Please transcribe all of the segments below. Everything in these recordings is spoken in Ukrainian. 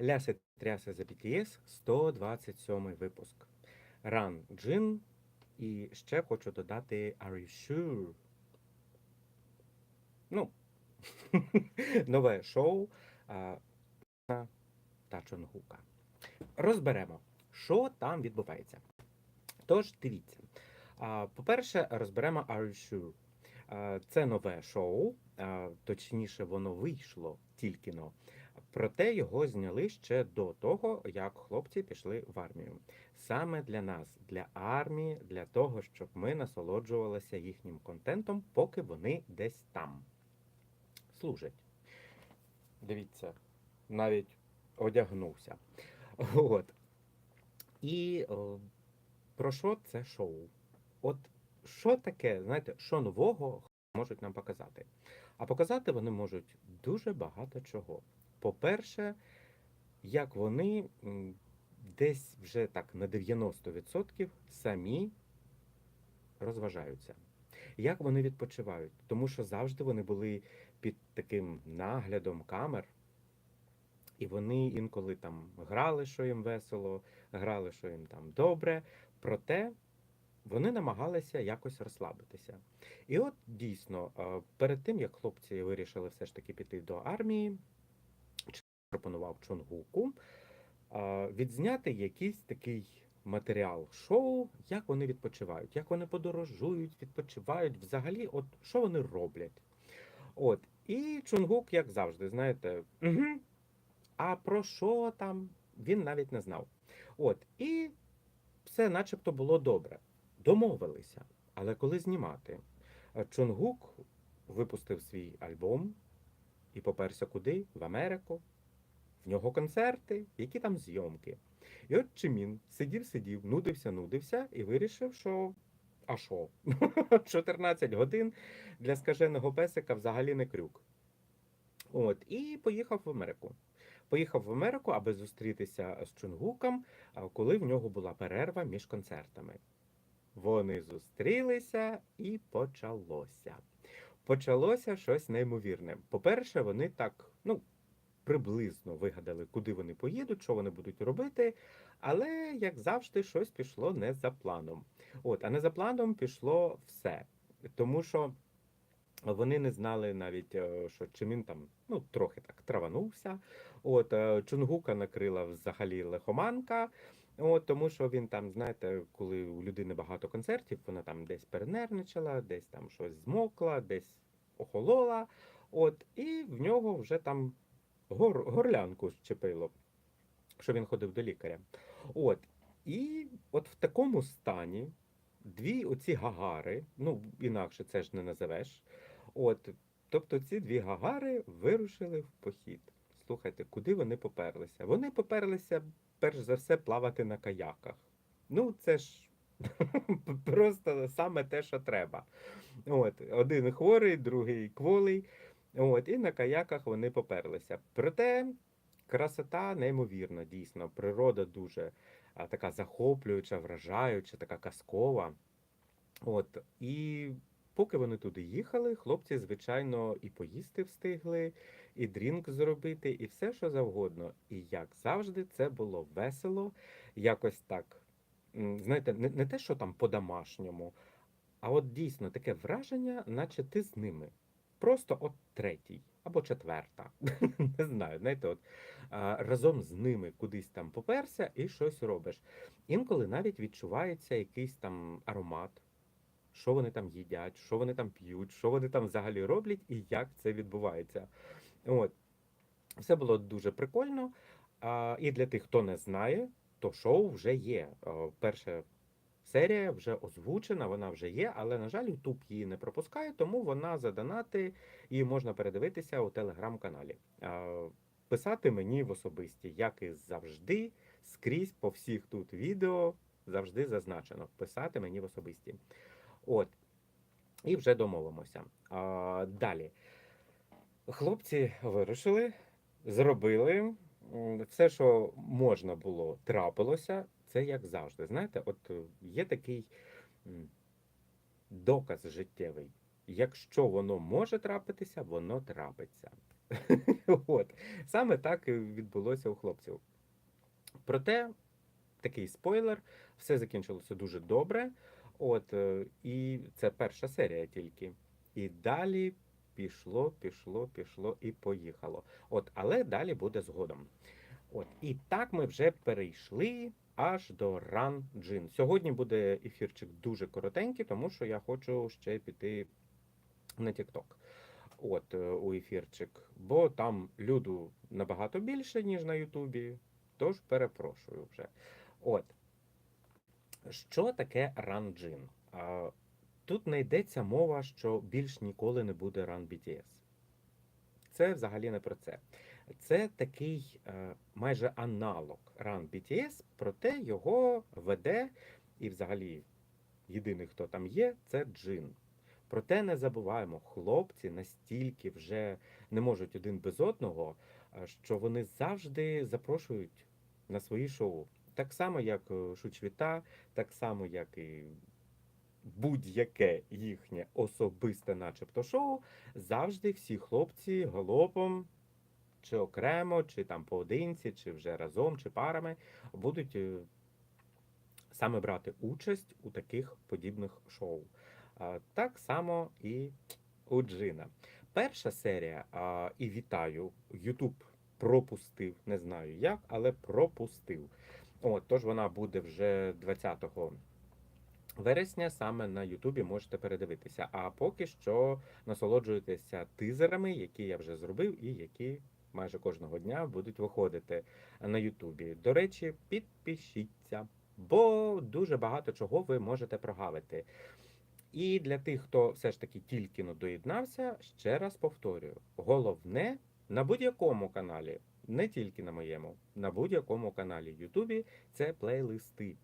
Ляси тряси за BTS, 127 випуск. Ран Джин. І ще хочу додати Are you sure? Ну, нове шоу а, та Чонгука. Розберемо, що там відбувається. Тож, дивіться. По-перше, розберемо Are you sure? А, Це нове шоу, а, точніше, воно вийшло тільки но. Проте його зняли ще до того, як хлопці пішли в армію. Саме для нас, для армії, для того, щоб ми насолоджувалися їхнім контентом, поки вони десь там служать. Дивіться, навіть одягнувся. От. І о, про що це шоу? От що таке, знаєте, що нового можуть нам показати? А показати вони можуть дуже багато чого. По-перше, як вони десь вже так на 90% самі розважаються. Як вони відпочивають? Тому що завжди вони були під таким наглядом камер, і вони інколи там грали, що їм весело, грали, що їм там добре. Проте вони намагалися якось розслабитися. І от дійсно, е, перед тим як хлопці вирішили все ж таки піти до армії, Ч- пропонував Чонгуку відзняти якийсь такий матеріал шоу, як вони відпочивають, як вони подорожують, відпочивають, взагалі, от що вони роблять. От, і Чонгук, як завжди, знаєте, угу, а про що там він навіть не знав. От, і все начебто було добре. Домовилися. Але коли знімати? Е, Чонгук випустив свій альбом і поперся куди? В Америку. В нього концерти, які там зйомки. І от Чимін сидів, сидів, нудився, нудився і вирішив, що. А що? 14 годин для скаженого песика взагалі не крюк. От, і поїхав в Америку. Поїхав в Америку, аби зустрітися з Чунгуком, коли в нього була перерва між концертами. Вони зустрілися і почалося. Почалося щось неймовірне. По-перше, вони так, ну, приблизно вигадали, куди вони поїдуть, що вони будуть робити, але, як завжди, щось пішло не за планом. От, а не за планом пішло все. Тому що вони не знали навіть, е, що Чимін там ну, трохи так траванувся. От, е, Чунгука накрила взагалі лихоманка. От, тому що він там, знаєте, коли у людини багато концертів, вона там десь перенервничала, десь там щось змокла, десь охолола. От, і в нього вже там гор, горлянку щепило, що він ходив до лікаря. От, і от в такому стані дві оці гагари, ну інакше це ж не називеш. От, тобто ці дві гагари вирушили в похід. Слухайте, куди вони поперлися? Вони поперлися, перш за все, плавати на каяках. Ну, це ж просто саме те, що треба. От, один хворий, другий кволий. От, і на каяках вони поперлися. Проте красота неймовірна, дійсно. Природа дуже а, така захоплююча, вражаюча, така казкова. От, і поки вони туди їхали, хлопці, звичайно, і поїсти встигли, і дрінк зробити, і все, що завгодно. І як завжди, це було весело, якось так. Знаєте, не, не те, що там по-домашньому, а от дійсно таке враження, наче ти з ними. Просто от третій або четверта. Не знаю, знаєте, от разом з ними кудись там поперся і щось робиш. Інколи навіть відчувається якийсь там аромат, що вони там їдять, що вони там п'ють, що вони там взагалі роблять і як це відбувається. От. Все було дуже прикольно. І для тих, хто не знає, то шоу вже є. А, перша серія вже озвучена, вона вже є, але, на жаль, YouTube її не пропускає, тому вона за донати її можна передивитися у телеграм-каналі. Писати мені в особисті, як і завжди, скрізь по всіх тут відео завжди зазначено. Писати мені в особисті. От. І вже домовимося. А, далі. Хлопці вирушили, зробили. Все, що можна було, трапилося. Це як завжди. Знаєте, от е, є такий доказ життєвий. Якщо воно може трапитися, воно трапиться. От. Саме так і відбулося у хлопців. Проте, такий спойлер, все закінчилося дуже добре. От, е, і це перша серія тільки. І далі пішло, пішло, пішло і поїхало. От, але далі буде згодом. От, і так ми вже перейшли аж до Run Джин. Сьогодні буде ефірчик дуже коротенький, тому що я хочу ще піти на TikTok. От е, у ефірчик, бо там люду набагато більше, ніж на Ютубі. Тож перепрошую вже. От. Що таке ранджин? Тут не йдеться мова, що більш ніколи не буде Run BTS. Це взагалі не про це. Це такий е, майже аналог Run BTS, проте його веде і взагалі єдиний, хто там є, це Джин. Проте не забуваємо, хлопці настільки вже не можуть один без одного, е, що вони завжди запрошують на свої шоу. Так само, як е, Шучвіта, так само, як і будь-яке їхнє особисте, начебто, шоу, завжди всі хлопці галопом, чи окремо, чи там поодинці, чи вже разом, чи парами будуть е, саме брати участь у таких подібних шоу. Так само і у Джина. Перша серія, і вітаю, Ютуб пропустив, не знаю як, але пропустив. От, тож вона буде вже 20 вересня, саме на Ютубі можете передивитися. А поки що насолоджуйтеся тизерами, які я вже зробив, і які майже кожного дня будуть виходити на Ютубі. До речі, підпишіться, бо дуже багато чого ви можете прогавити. І для тих, хто все ж таки тільки но доєднався, ще раз повторюю: головне на будь-якому каналі, не тільки на моєму, на будь-якому каналі Ютубі це плейлисти.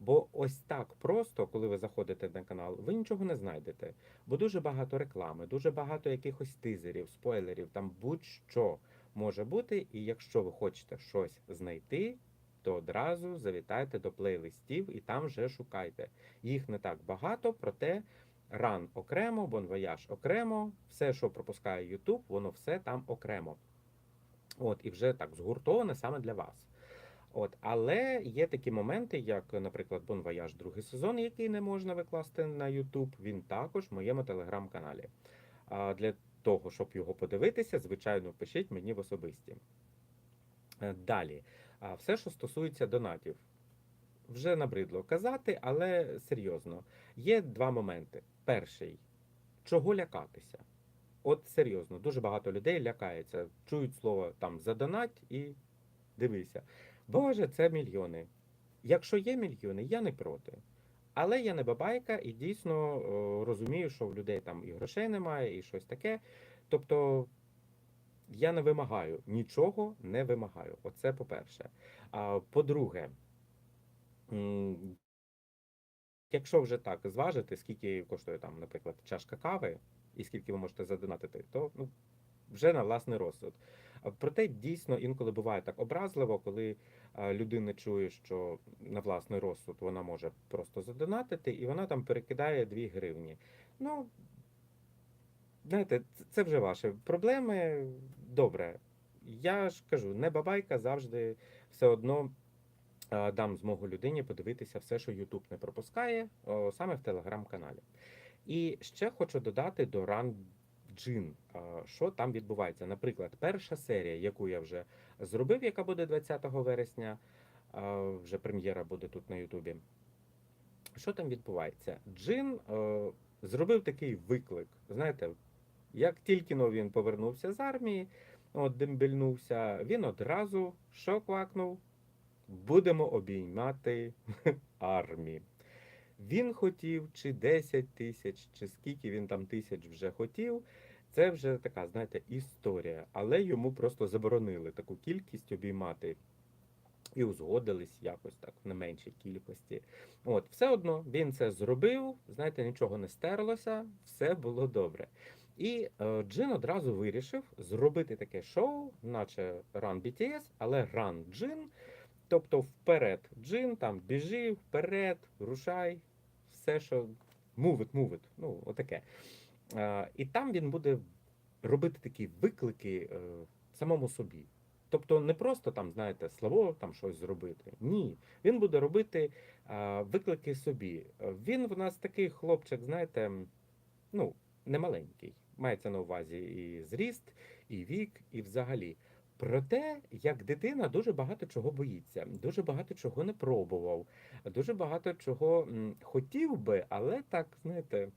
Бо ось так просто, коли ви заходите на канал, ви нічого не знайдете. Бо дуже багато реклами, дуже багато якихось тизерів, спойлерів, там будь-що може бути. І якщо ви хочете щось знайти, то одразу завітайте до плейлистів і там вже шукайте. Їх не так багато, проте ран окремо, бонвояж окремо, все, що пропускає YouTube, воно все там окремо. От, і вже так згуртоване саме для вас. От, але є такі моменти, як, наприклад, Voyage другий сезон, який не можна викласти на YouTube, він також в моєму телеграм-каналі. Для того, щоб його подивитися, звичайно, пишіть мені в особисті. Е, Далі, все, що стосується донатів, вже набридло казати, але серйозно. Є два моменти. Перший чого лякатися? От серйозно, дуже багато людей лякається, чують слово там задонать і дивися. Боже, це мільйони. Якщо є мільйони, я не проти. Але я не бабайка і дійсно розумію, що в людей там і грошей немає, і щось таке. Тобто я не вимагаю, нічого не вимагаю. Оце по-перше. А по-друге, якщо вже так зважити, скільки коштує там, наприклад, чашка кави, і скільки ви можете задонатити, то ну, вже на власний розсуд. Проте дійсно інколи буває так образливо, коли людина чує, що на власний розсуд вона може просто задонатити, і вона там перекидає 2 гривні. Ну, знаєте, це вже ваші проблеми. Добре. Я ж кажу, не бабайка завжди все одно дам змогу людині подивитися все, що YouTube не пропускає, саме в телеграм-каналі. І ще хочу додати до Run Джин, що там відбувається. Наприклад, перша серія, яку я вже зробив, яка буде 20 вересня, вже прем'єра буде тут на Ютубі. Що там відбувається? Джин е, зробив такий виклик. Знаєте, як тільки но він повернувся з армії, от дембельнувся, він одразу що квакнув? Будемо обіймати армію. Він хотів чи 10 тисяч, чи скільки він там тисяч вже хотів. Це вже така, знаєте, історія. Але йому просто заборонили таку кількість обіймати і узгодились якось так на меншій кількості. От, все одно він це зробив, знаєте, нічого не стерлося, все було добре. І е, Джин одразу вирішив зробити таке шоу, наче Run BTS, але Run Джин. Тобто вперед Джин, там біжи, вперед, рушай, все, що move it, ну, отаке. І там він буде робити такі виклики е, самому собі. Тобто не просто там, знаєте, слово там щось зробити. Ні. Він буде робити е, виклики собі. Він в нас такий хлопчик, знаєте, ну, не маленький. Мається на увазі і зріст, і вік, і взагалі. Проте, як дитина, дуже багато чого боїться, дуже багато чого не пробував, дуже багато чого хотів би, але так, знаєте,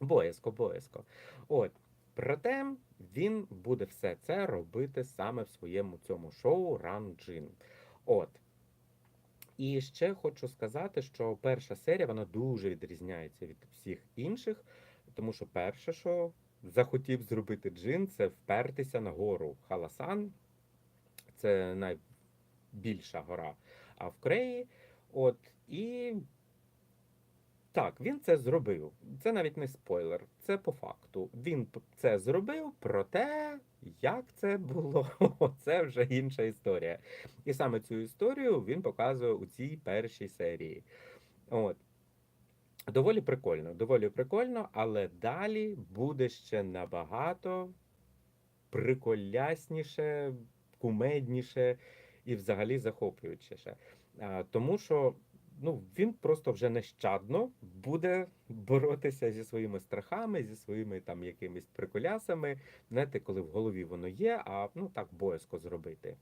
боязко, боязко. От. Проте він буде все це робити саме в своєму цьому шоу Run Джин. От. І ще хочу сказати, що перша серія вона дуже відрізняється від всіх інших, тому що перше, що захотів зробити Джин, це впертися на гору Халасан. Це найбільша гора а в Кореї. От, і так, він це зробив. Це навіть не спойлер, це по факту. Він це зробив, проте як це було, це вже інша історія. І саме цю історію він показує у цій першій серії. От. Доволі прикольно, доволі прикольно, але далі буде ще набагато приколясніше, кумедніше і взагалі захоплюючіше. Тому що ну, він просто вже нещадно буде боротися зі своїми страхами, зі своїми там якимись приколясами. Знаєте, коли в голові воно є, а ну так боязко зробити.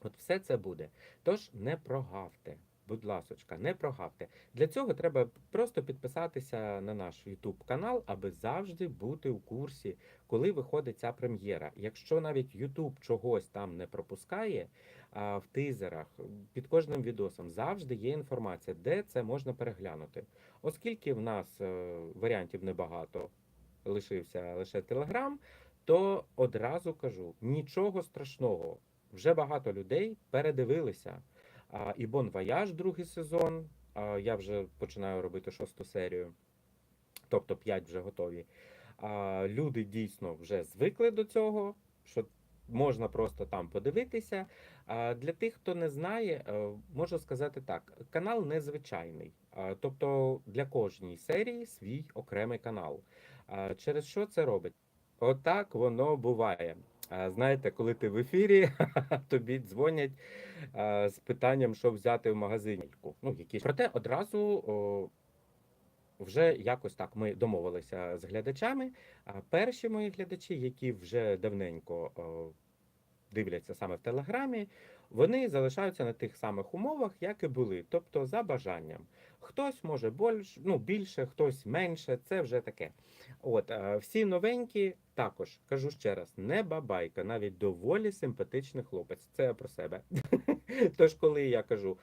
От все це буде. Тож не прогавте. Будь ласочка, не прогавте. Для цього треба просто підписатися на наш YouTube канал, аби завжди бути у курсі, коли виходить ця прем'єра. Якщо навіть YouTube чогось там не пропускає, в тизерах під кожним відосом завжди є інформація, де це можна переглянути. Оскільки в нас е, варіантів небагато, лишився лише Telegram, то одразу кажу: нічого страшного. Вже багато людей передивилися. А, і Бон Вояж, другий сезон. Я вже починаю робити шосту серію, тобто п'ять вже готові. Люди дійсно вже звикли до цього, що можна просто там подивитися. Для тих, хто не знає, е, можу сказати так: канал незвичайний. Тобто для кожній серії свій окремий канал. Через що це робить? Отак воно буває. Знаєте, коли ти в ефірі, тобі дзвонять з питанням, що взяти в магазині. Ну, якісь. Проте одразу о, вже якось так ми домовилися з глядачами. А перші мої глядачі, які вже давненько о, дивляться саме в Телеграмі, вони залишаються на тих самих умовах, як і були, тобто за бажанням. Хтось може більш, ну, більше, хтось менше, це вже таке. От, е, всі новенькі, також кажу ще раз, не бабайка, навіть доволі симпатичний хлопець. Це про себе. Тож, коли я кажу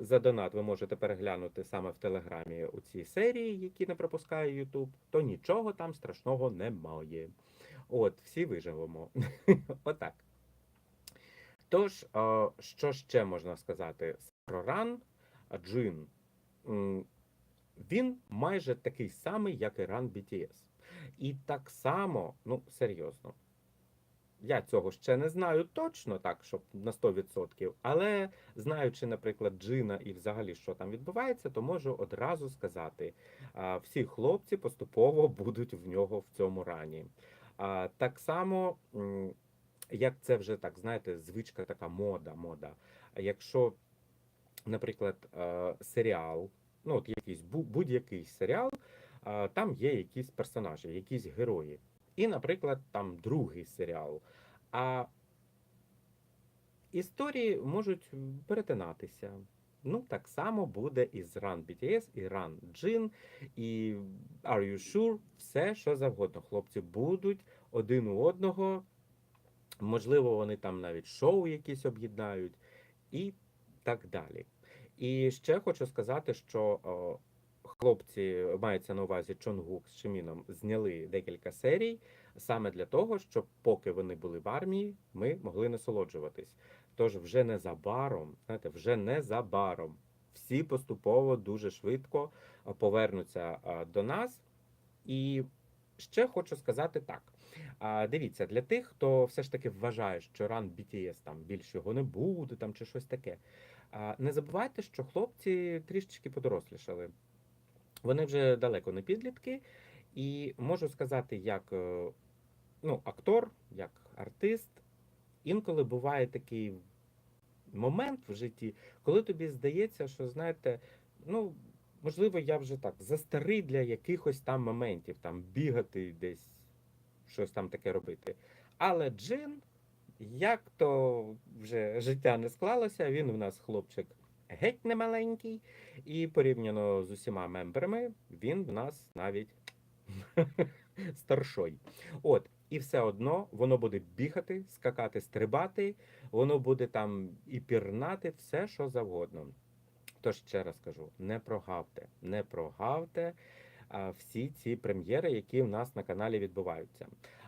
за донат, ви можете переглянути саме в телеграмі у цій серії, які не пропускає Ютуб, то нічого там страшного немає. От, всі виживемо. Отак. Тож, що ще можна сказати про ран Джин? Він майже такий самий, як і ран BTS. І так само, ну серйозно, я цього ще не знаю точно, так, щоб на 100%, але знаючи, наприклад, Джина і взагалі, що там відбувається, то можу одразу сказати: всі хлопці поступово будуть в нього в цьому рані. Так само, як це вже так, знаєте, звичка така мода, мода. Якщо, наприклад, е, серіал, ну от якийсь будь-який серіал, там є якісь персонажі, якісь герої. І, наприклад, там другий серіал. А історії можуть перетинатися. Ну, так само буде і з Run BTS, і Run Jin, і Are You Sure, все, що завгодно. Хлопці будуть один у одного. Можливо, вони там навіть шоу якісь об'єднають, і так далі. І ще хочу сказати, що о, хлопці мається на увазі Чонгук з Шиміном зняли декілька серій саме для того, щоб поки вони були в армії, ми могли насолоджуватись. Тож вже незабаром, знаєте, вже незабаром всі поступово дуже швидко повернуться до нас. І ще хочу сказати так. А, дивіться, для тих, хто все ж таки вважає, що ран BTS там більше його не буде, там чи щось таке. А, не забувайте, що хлопці трішечки подорослішали. Вони вже далеко не підлітки, і можу сказати, як е, ну, актор, як артист, інколи буває такий момент в житті, коли тобі здається, що знаєте, ну, можливо, я вже так застарий для якихось там моментів, там бігати десь, щось там таке робити. Але Джин, як то вже життя не склалося, він у нас хлопчик геть не маленький, і порівняно з усіма мемберами, він в нас навіть старшой. От, і все одно воно буде бігати, скакати, стрибати, воно буде там і пірнати, все що завгодно. Тож ще раз кажу: не прогавте, не прогавте всі ці прем'єри, які в нас на каналі відбуваються.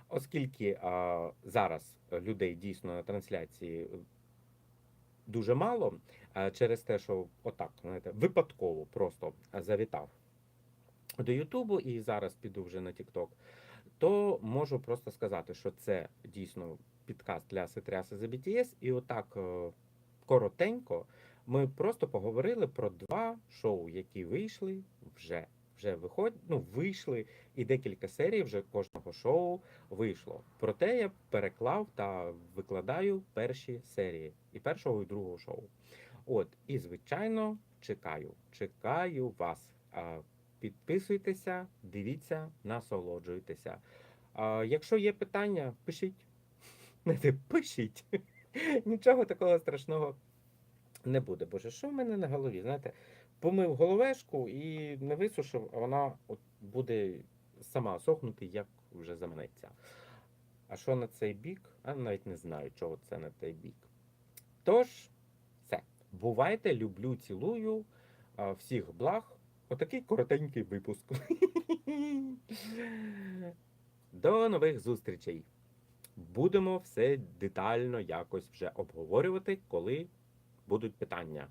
Оскільки а, зараз людей дійсно на трансляції дуже мало, а, через те, що отак, знаєте, випадково просто завітав до Ютубу і зараз піду вже на TikTok, то можу просто сказати, що це дійсно підкаст для Ситряси за BTS, і отак е, коротенько ми просто поговорили про два шоу, які вийшли вже. Вже виход... ну, вийшли, і декілька серій вже кожного шоу вийшло. Проте я переклав та викладаю перші серії і першого, і другого шоу. От, і звичайно, чекаю, чекаю вас. Підписуйтеся, дивіться, насолоджуйтеся. Якщо є питання, пишіть. Не пишіть. Нічого такого страшного не буде. Боже, що в мене на голові? Знаєте, помив головешку і не висушив, а вона от буде сама сохнути, як вже заманеться. А що на цей бік? А навіть не знаю, чого це на той бік. Тож, все. Бувайте, люблю, цілую. Всіх благ. Отакий коротенький випуск. До нових зустрічей. Будемо все детально якось вже обговорювати, коли будуть питання.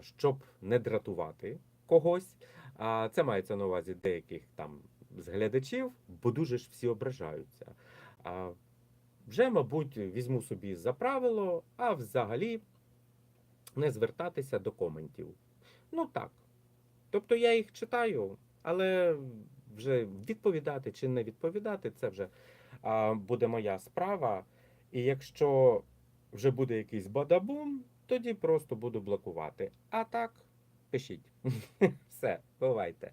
Щоб не дратувати когось, це мається на увазі деяких там з глядачів, бо дуже ж всі ображаються. Вже, мабуть, візьму собі за правило, а взагалі не звертатися до коментів. Ну так. Тобто я їх читаю, але вже відповідати чи не відповідати, це вже буде моя справа. І якщо вже буде якийсь бадабум, тоді просто буду блокувати. А так, пишіть. Все, бувайте.